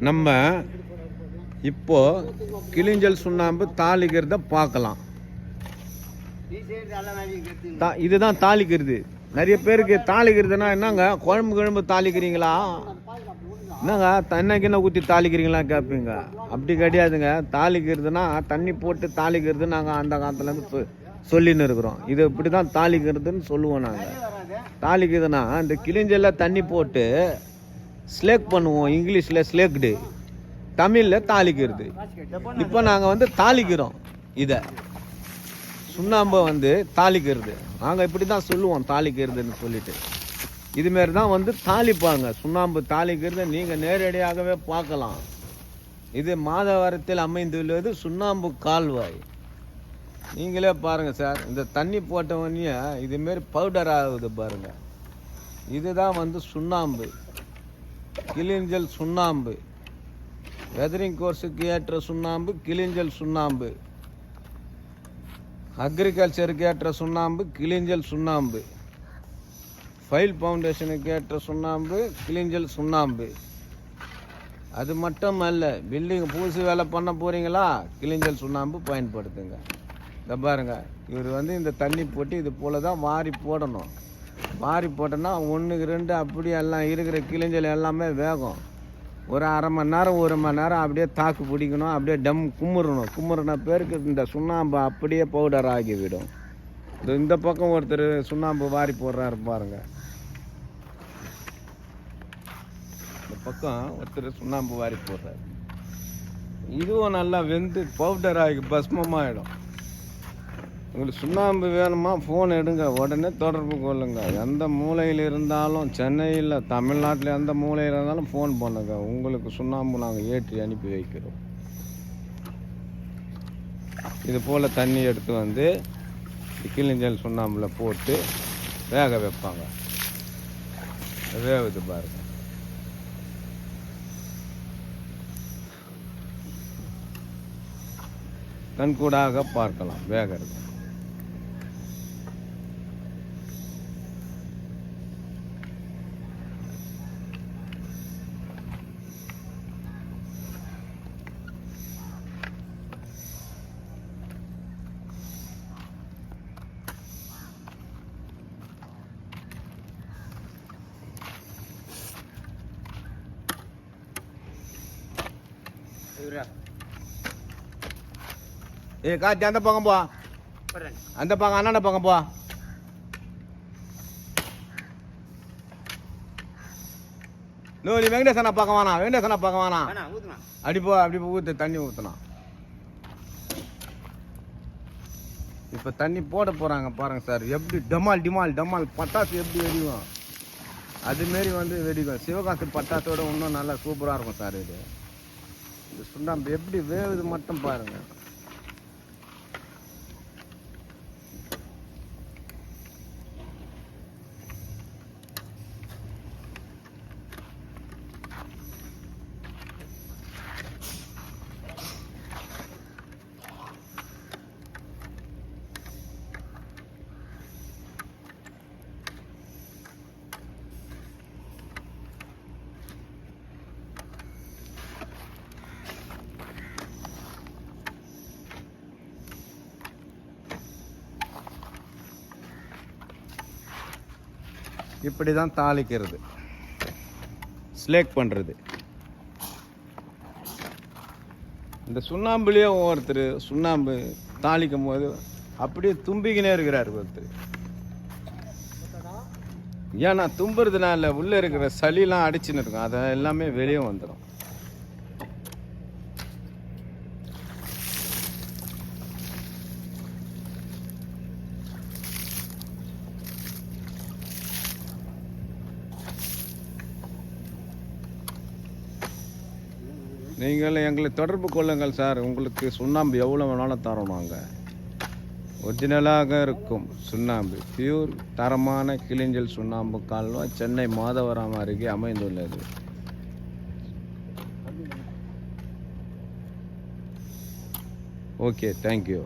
நம்ம இப்போது கிளிஞ்சல் சுண்ணாம்பு தாளிக்கிறத பார்க்கலாம். தா- இதுதான் தாளிக்கிறது. நிறைய பேருக்கு தாளிக்கிறதுனா என்னங்க? குழம்பு குழம்பு தாளிக்கிறீங்களா? என்னங்க தண்ணிக்கு என்ன ஊற்றி தாளிக்கிறீங்களா கேட்பீங்க அப்படி கிடையாதுங்க. தாளிக்கிறதுனா தண்ணி போட்டு தாளிக்கிறது நாங்கள் அந்த காலத்துலேருந்து சொ சொல்லின்னு இருக்கிறோம். இது இப்படி தான் தாளிக்கிறதுன்னு சொல்லுவோம் நாங்கள் தாளிக்கிறதுனா இந்த கிளிஞ்சல்ல தண்ணி போட்டு ஸ்லேக் பண்ணுவோம் இங்கிலீஷில் ஸ்லேக்டு. தமிழில் தாளிக்கிறது. இப்போ நாங்கள் வந்து தாளிக்கிறோம் இதை. சுண்ணாம்பை வந்து தாளிக்கிறது. நாங்கள் இப்படி தான் சொல்லுவோம் தாளிக்கிறதுன்னு சொல்லிட்டு. இதுமாரி தான் வந்து தாளிப்பாங்க. சுண்ணாம்பு தாளிக்கிறத நீங்கள் நேரடியாகவே பார்க்கலாம். இது மாதவரத்தில் அமைந்துள்ளது சுண்ணாம்பு கால்வாய். நீங்களே பாருங்கள் சார் இந்த தண்ணி போட்ட உடனே இதுமாரி பவுடர் ஆகுது பாருங்கள் இதுதான் வந்து சுண்ணாம்பு. கிளிஞ்சல் சுண்ணாம்பு. வெதரிங் கோர்ஸுக்கு ஏற்ற சுண்ணாம்பு கிளிஞ்சல் சுண்ணாம்பு. அக்ரிகல்ச்சருக்கு ஏற்ற சுண்ணாம்பு கிளிஞ்சல் சுண்ணாம்பு. ஃபைல் ஃபவுண்டேஷனுக்கு ஏற்ற சுண்ணாம்பு கிளிஞ்சல் சுண்ணாம்பு. அது மட்டும் அல்ல பில்டிங் பூசி வேலை பண்ண போகிறீங்களா கிளிஞ்சல் சுண்ணாம்பு பயன்படுத்துங்க. இந்த பாருங்க. இவர் வந்து இந்த தண்ணி போட்டு இது போல தான் வாரி போடணும். வாரி போட்டோன்னா ஒன்றுக்கு ரெண்டு அப்படி எல்லாம் இருக்கிற கிளிஞ்சல் எல்லாமே வேகும். ஒரு அரை மணி நேரம் ஒரு மணி நேரம் அப்படியே தாக்கு பிடிக்கணும் அப்படியே டம் குமுறணும். குமுறின பேருக்கு இந்த சுண்ணாம்பு அப்படியே பவுடர் ஆகிவிடும். இந்த இந்த பக்கம் ஒருத்தர் சுண்ணாம்பு வாரி போடுறாரு பாருங்க. இந்த பக்கம் ஒருத்தர் சுண்ணாம்பு வாரி போடுறாரு. இதுவும் நல்லா வெந்து பவுடர் ஆகி பஸ்மமாகிடும் உங்களுக்கு சுண்ணாம்பு வேணுமா ஃபோன் எடுங்க. உடனே தொடர்பு கொள்ளுங்க. எந்த மூலையில் இருந்தாலும் சென்னையில் தமிழ்நாட்டில் எந்த மூலையில் இருந்தாலும் ஃபோன் பண்ணுங்க. உங்களுக்கு சுண்ணாம்பு நாங்கள் ஏற்றி அனுப்பி வைக்கிறோம். இது போல் தண்ணி எடுத்து வந்து கிளிஞ்சல் சுண்ணாம்பில் போட்டு வேக வைப்பாங்க. வேகுது பாருங்க. கண்கூடாக பார்க்கலாம். வேகிறது. ஏ காத்தி அந்த பக்கம் போ அந்த பக்கம் அண்ணாண்ட பக்கம் போ நோ நீ வெங்கடேசனா பக்கம் வேணாம் வெங்கடேசனா பக்கம் வேணாம் அப்படி போ அப்படி போ ஊத்து தண்ணி ஊற்றணும் இப்போ தண்ணி போட போகிறாங்க பாருங்க சார் எப்படி டமால் டிமால் டமால் பட்டாசு எப்படி வெடிக்கும்? அதுமாரி வந்து வெடிக்கும். சிவகாசி பட்டாசோட இன்னும் நல்லா சூப்பராக இருக்கும் சார் இது. இந்த சுண்ணாம்பு எப்படி வேவுது மட்டும் பாருங்கள் இப்படி தான் தாளிக்கிறது. ஸ்லேக் பண்ணுறது இந்த சுண்ணாம்புலேயே ஒருத்தர் சுண்ணாம்பு தாளிக்கும் போது அப்படியே தும்பிக்கினே இருக்கிறார் ஒருத்தர். ஏன்னா தும்புறதுனால உள்ளே இருக்கிற சளிலாம் அடிச்சுன்னு இருக்கும். அதை எல்லாமே வெளியே வந்துடும் நீங்கள் எங்களை தொடர்பு கொள்ளுங்கள் சார். உங்களுக்கு சுண்ணாம்பு எவ்வளோ வேணாலும் தரோம் நாங்கள் ஒரிஜினலாக இருக்கும் சுண்ணாம்பு. பியூர் தரமான கிளிஞ்சல் சுண்ணாம்பு கால்வா சென்னை மாதவரம் அருகே அமைந்துள்ளது. Okay thank you